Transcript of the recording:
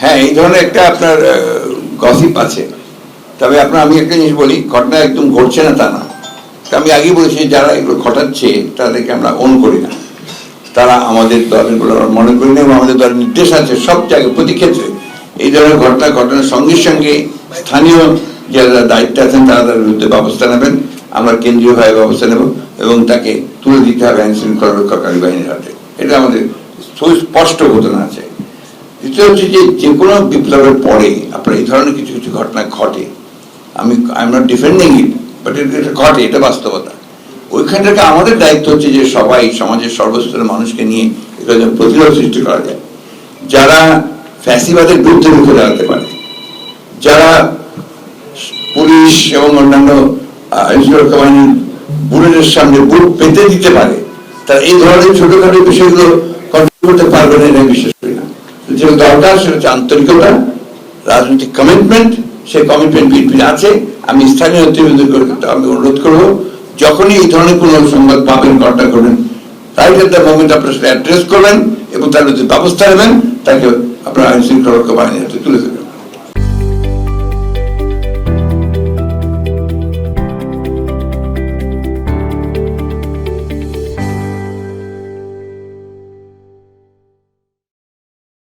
হ্যাঁ এই ধরনের একটা আপনার গসিপ আছে। তবে আপনার, আমি একটা জিনিস বলি, ঘটনা একদম ঘটছে না তা না। আমি আগেই বলেছি, যারা এগুলো ঘটাচ্ছে, তাদেরকে আমরা অন করি না। তারা আমাদের দলের মনে করি না, এবং আমাদের দলের নির্দেশ আছে সব জায়গায়, প্রতি ক্ষেত্রে। এই ধরনের ঘটনা, ঘটনার সঙ্গে সঙ্গে স্থানীয় যারা দায়িত্ব আছেন, তারা তার বিরুদ্ধে ব্যবস্থা নেবেন। আমরা কেন্দ্রীয়ভাবে ব্যবস্থা নেব, এবং তাকে তুলে দিতে হবে আইন শৃঙ্খলা রক্ষাকারী বাহিনীর হাতে। এটা আমাদের সুস্পষ্ট ঘটনা আছে। দ্বিতীয় হচ্ছে যে যে কোনো বিপ্লবের পরে আপনার এই ধরনের কিছু কিছু ঘটনা ঘটে, আমি I am not defending it but এটা ঘটে, এটা বাস্তবতা। ওইখান থেকে আমাদের দায়িত্ব হচ্ছে যে সবাই, সমাজের সর্বস্তরের মানুষকে নিয়ে এটা প্রতিরোধ সৃষ্টি করা যায়। যারা ফ্যাসিবাদের বিরুদ্ধে রুখে দাঁড়াতে পারে, যারা পুলিশ এবং অন্যান্য সুরক্ষা বাহিনীর বুলেটের সামনে বুট পেতে দিতে পারে, তারা এই ধরনের ছোটখাটো বিষয়গুলো কন্ট্রোল করতে পারবে না এটা করি। যেটা দরকার সেটা হচ্ছে আন্তরিকতা, রাজনৈতিক কমিটমেন্ট সেই কমিটমেন্ট বিএনপির আছে। আমি স্থানীয় নেতৃবৃন্দকে আমি অনুরোধ করব, যখনই এই ধরনের কোনো সংবাদ পাবেন কন্ট্যাক্ট করবেন তাই এট দ্য আপনার সাথে অ্যাড্রেস করবেন এবং তার বিরুদ্ধে ব্যবস্থা নেবেন, তাকে আপনার আইন শৃঙ্খলা রক্ষা বাহিনীর হাতে তুলে দেবেন।